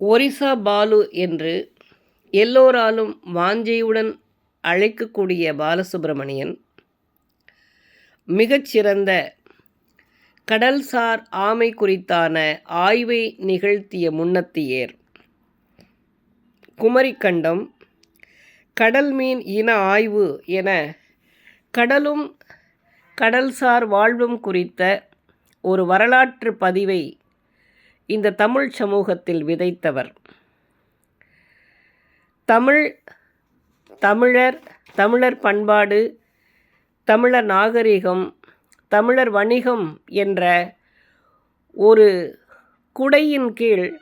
ஒரிசா பாலு என்று எல்லோராலும் வாஞ்சையுடன் அழைக்கக்கூடிய பாலசுப்ரமணியன் மிகச்சிறந்த கடல்சார் ஆமை குறித்தான ஆய்வை நிகழ்த்திய முன்னத்தியேர். குமரிக்கண்டம் கடல் மீன் இன ஆய்வு என கடலும் கடல்சார் வாழ்வும் குறித்த ஒரு வரலாற்று பதிவை இந்த தமிழ் சமூகத்தில் விதைத்தவர். தமிழ் தமிழர் தமிழர் பண்பாடு தமிழர் நாகரிகம் தமிழர் வணிகம் என்ற ஒரு குடையின் கீழ்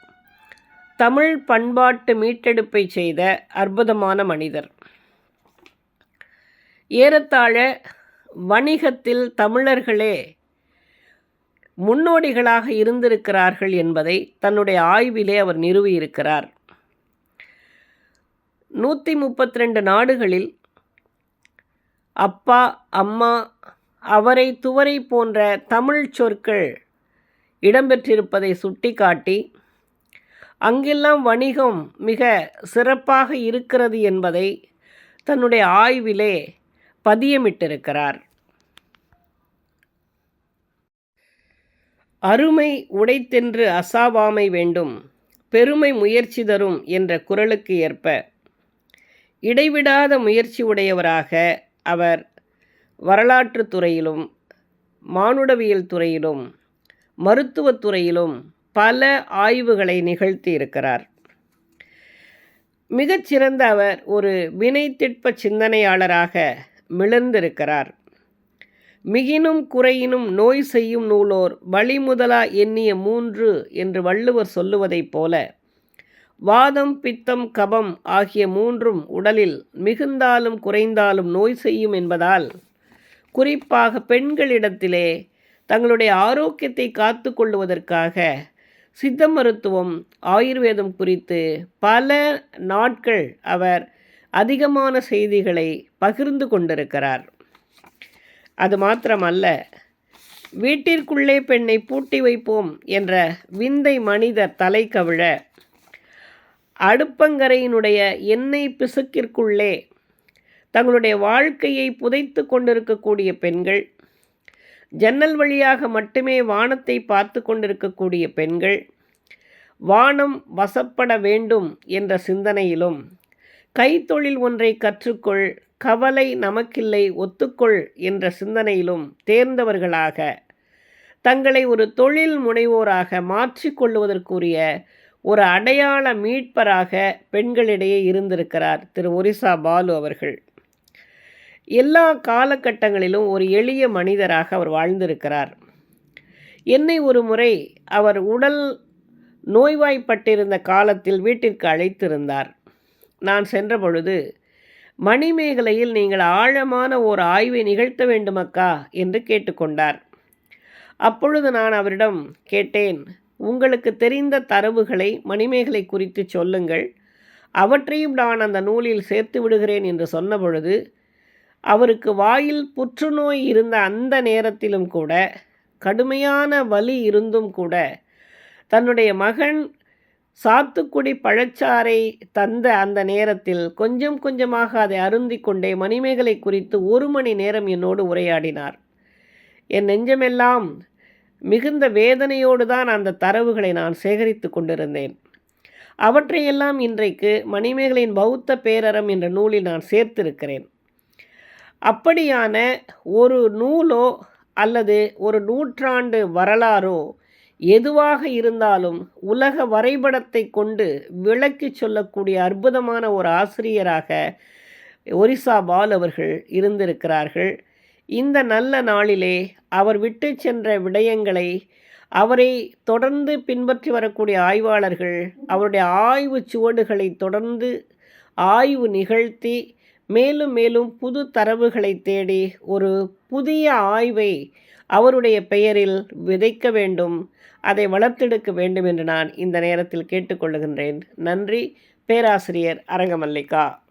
தமிழ் பண்பாட்டு மீட்டெடுப்பை செய்த அற்புதமான மனிதர். ஏறத்தாழ வணிகத்தில் தமிழர்களே முன்னோடிகளாக இருந்திருக்கிறார்கள் என்பதை தன்னுடைய ஆய்விலே அவர் நிறுவியிருக்கிறார். நூற்றி முப்பத்தி ரெண்டு நாடுகளில் அப்பா அம்மா அவரை துவரை போன்ற தமிழ் சொற்கள் இடம்பெற்றிருப்பதை சுட்டிக்காட்டி அங்கெல்லாம் வணிகம் மிக சிறப்பாக இருக்கிறது என்பதை தன்னுடைய ஆய்விலே பதியமிட்டிருக்கிறார். அருமை உடைத்தென்று அசாவாமை வேண்டும் பெருமை முயற்சி தரும் என்ற குரலுக்கு ஏற்ப. இடைவிடாத முயற்சி உடையவராக அவர் வரலாற்றுத் துறையிலும் மானுடவியல் துறையிலும் மருத்துவத் துறையிலும் பல ஆய்வுகளை நிகழ்த்தி இருக்கிறார். மிகச்சிறந்த அவர் ஒரு வினைத்திட்ப சிந்தனையாளராக மிளர்ந்திருக்கிறார் மிகினும் குறையினும் நோய் செய்யும் நூலோர் வழிமுதலா எண்ணிய மூன்று என்று வள்ளுவர் சொல்லுவதைப் போல வாதம் பித்தம் கபம் ஆகிய மூன்றும் உடலில் மிகுந்தாலும் குறைந்தாலும் நோய் செய்யும் என்பதால் குறிப்பாக பெண்களிடத்திலே தங்களுடைய ஆரோக்கியத்தை காத்து கொள்ளுவதற்காக சித்த மருத்துவம் ஆயுர்வேதம் குறித்து பல நாட்கள் அவர் அதிகமான செய்திகளை பகிர்ந்து கொண்டிருக்கிறார். அது மாத்திரமல்ல. வீட்டிற்குள்ளே பெண்ணை பூட்டி வைப்போம் என்ற விந்தை மனிதர் தலை கவிழ அடுப்பங்கரையினுடைய எண்ணெய் பிசுக்கிற்குள்ளே தங்களுடைய வாழ்க்கையை புதைத்து கொண்டிருக்கக்கூடிய பெண்கள் ஜன்னல் வழியாக மட்டுமே வானத்தை பார்த்து கொண்டிருக்கக்கூடிய பெண்கள் வானம் வசப்பட வேண்டும் என்ற சிந்தனையிலும் கைத்தொழில் ஒன்றை கற்றுக்கொள் கவலை நமக்கில்லை ஒத்துக்கொள் என்ற சிந்தனையிலும் தேர்ந்தவர்களாக தங்களை ஒரு தொழில் முனைவோராக மாற்றிக்கொள்வதற்குரிய ஒரு அடையாள மீட்பராக பெண்களிடையே இருந்திருக்கிறார் திரு ஒரிசா பாலு அவர்கள். எல்லா காலகட்டங்களிலும் ஒரு எளிய மனிதராக அவர் வாழ்ந்திருக்கிறார். என்னை ஒரு முறை அவர் உடல் நோய்வாய்ப்பட்டிருந்த காலத்தில் வீட்டிற்கு அழைத்திருந்தார். நான் சென்ற பொழுது மணிமேகலையில் நீங்கள் ஆழமான ஓர் ஆய்வை நிகழ்த்த வேண்டுமக்கா? என்று கேட்டுக்கொண்டார். அப்பொழுது நான் அவரிடம் கேட்டேன் உங்களுக்கு தெரிந்த தரவுகளை மணிமேகலை குறித்து சொல்லுங்கள். அவற்றையும் நான் அந்த நூலில் சேர்த்து விடுகிறேன் என்று சொன்னபொழுது அவருக்கு வாயில் புற்றுநோய் இருந்த அந்த நேரத்திலும் கூட கடுமையான வலி இருந்தும் கூட தன்னுடைய மகன் சாத்துக்குடி பழச்சாறை தந்த அந்த நேரத்தில் கொஞ்சம் கொஞ்சமாக அதை அருந்தி கொண்டே மணிமேகலை குறித்து ஒரு மணி நேரம் என்னோடு உரையாடினார். என் நெஞ்சமெல்லாம் மிகுந்த வேதனையோடு தான் அந்த தரவுகளை நான் சேகரித்து கொண்டிருந்தேன். அவற்றையெல்லாம் இன்றைக்கு மணிமேகலையின் பௌத்த பேரறம் என்ற நூலில் நான் சேர்த்திருக்கிறேன். அப்படியான ஒரு நூலோ அல்லது ஒரு நூற்றாண்டு வரலாறோ எதுவாக இருந்தாலும் உலக வரைபடத்தை கொண்டு விளக்கி சொல்லக்கூடிய அற்புதமான ஒரு ஆசிரியராக ஒரிசா பால் அவர்கள் இருந்திருக்கிறார்கள். இந்த நல்ல நாளிலே அவர் விட்டு சென்ற விடயங்களை அவரை தொடர்ந்து பின்பற்றி வரக்கூடிய ஆய்வாளர்கள் அவருடைய ஆய்வு சுவடுகளை தொடர்ந்து ஆய்வு நிகழ்த்தி மேலும் மேலும் புது தரவுகளை தேடி ஒரு புதிய ஆய்வை அவருடைய பெயரில் விதைக்க வேண்டும் அதை வளர்த்தெடுக்க வேண்டும் என்று நான் இந்த நேரத்தில் கேட்டுக்கொள்ளுகின்றேன். நன்றி பேராசிரியர் அரங்கமல்லிகா.